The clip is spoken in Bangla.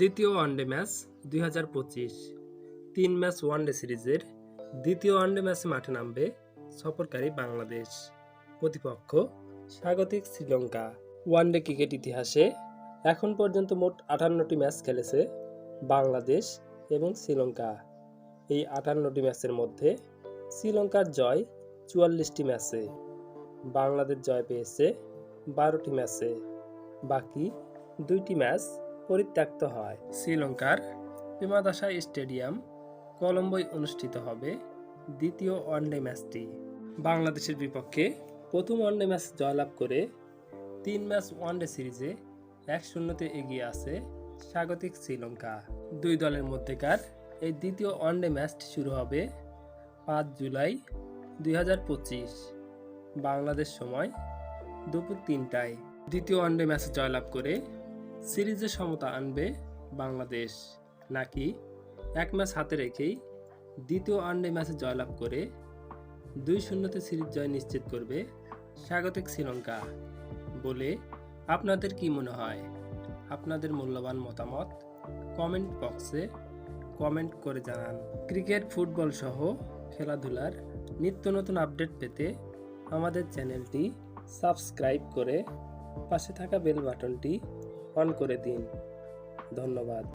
দ্বিতীয় ওয়ানডে ম্যাচ দুই তিন ম্যাচ ওয়ানডে সিরিজের দ্বিতীয় ওয়ানডে ম্যাচে মাঠে নামবে সফরকারী বাংলাদেশ। প্রতিপক্ষ স্বাগতিক শ্রীলঙ্কা। ওয়ানডে ক্রিকেট ইতিহাসে এখন পর্যন্ত মোট আটান্নটি ম্যাচ খেলেছে বাংলাদেশ এবং শ্রীলঙ্কা। এই আটান্নটি ম্যাচের মধ্যে শ্রীলঙ্কার জয় চুয়াল্লিশটি ম্যাচে বাংলাদেশ জয় পেয়েছে বারোটি ম্যাচে বাকি দুইটি ম্যাচ পরিত্যক্ত হয়। শ্রীলঙ্কার বিমাদাসা স্টেডিয়াম কলম্বোয় অনুষ্ঠিত হবে দ্বিতীয় ওয়ানডে ম্যাচটি। বাংলাদেশের বিপক্ষে প্রথম ওয়ানডে ম্যাচ জয়লাভ করে তিন ম্যাচ ওয়ানডে সিরিজে এক শূন্যতে এগিয়ে আছে স্বাগতিক শ্রীলঙ্কা। দুই দলের মধ্যেকার এই দ্বিতীয় ওয়ানডে ম্যাচটি শুরু হবে পাঁচ জুলাই দুই হাজার পঁচিশ, বাংলাদেশ সময় দুপুর তিনটায়। দ্বিতীয় ওয়ানডে ম্যাচে জয়লাভ করে সিরিজে সমতা আনবে বাংলাদেশ। নাকি এক ম্যাচ হাতে রেখেই দ্বিতীয় ওয়ানডে ম্যাচে জয়লাভ করে দুই শূন্যতে সিরিজ জয় নিশ্চিত করবে স্বাগতিক শ্রীলঙ্কা। বলে আপনাদের কি মনে হয়? আপনাদের মূল্যবান মতামত কমেন্ট বক্সে কমেন্ট করে জানান। ক্রিকেট, ফুটবল সহ খেলাধুলার নিত্য নতুন আপডেট পেতে আমাদের চ্যানেলটি সাবস্ক্রাইব করে পাশে থাকা বেল বাটনটি অন করে দিন। ধন্যবাদ।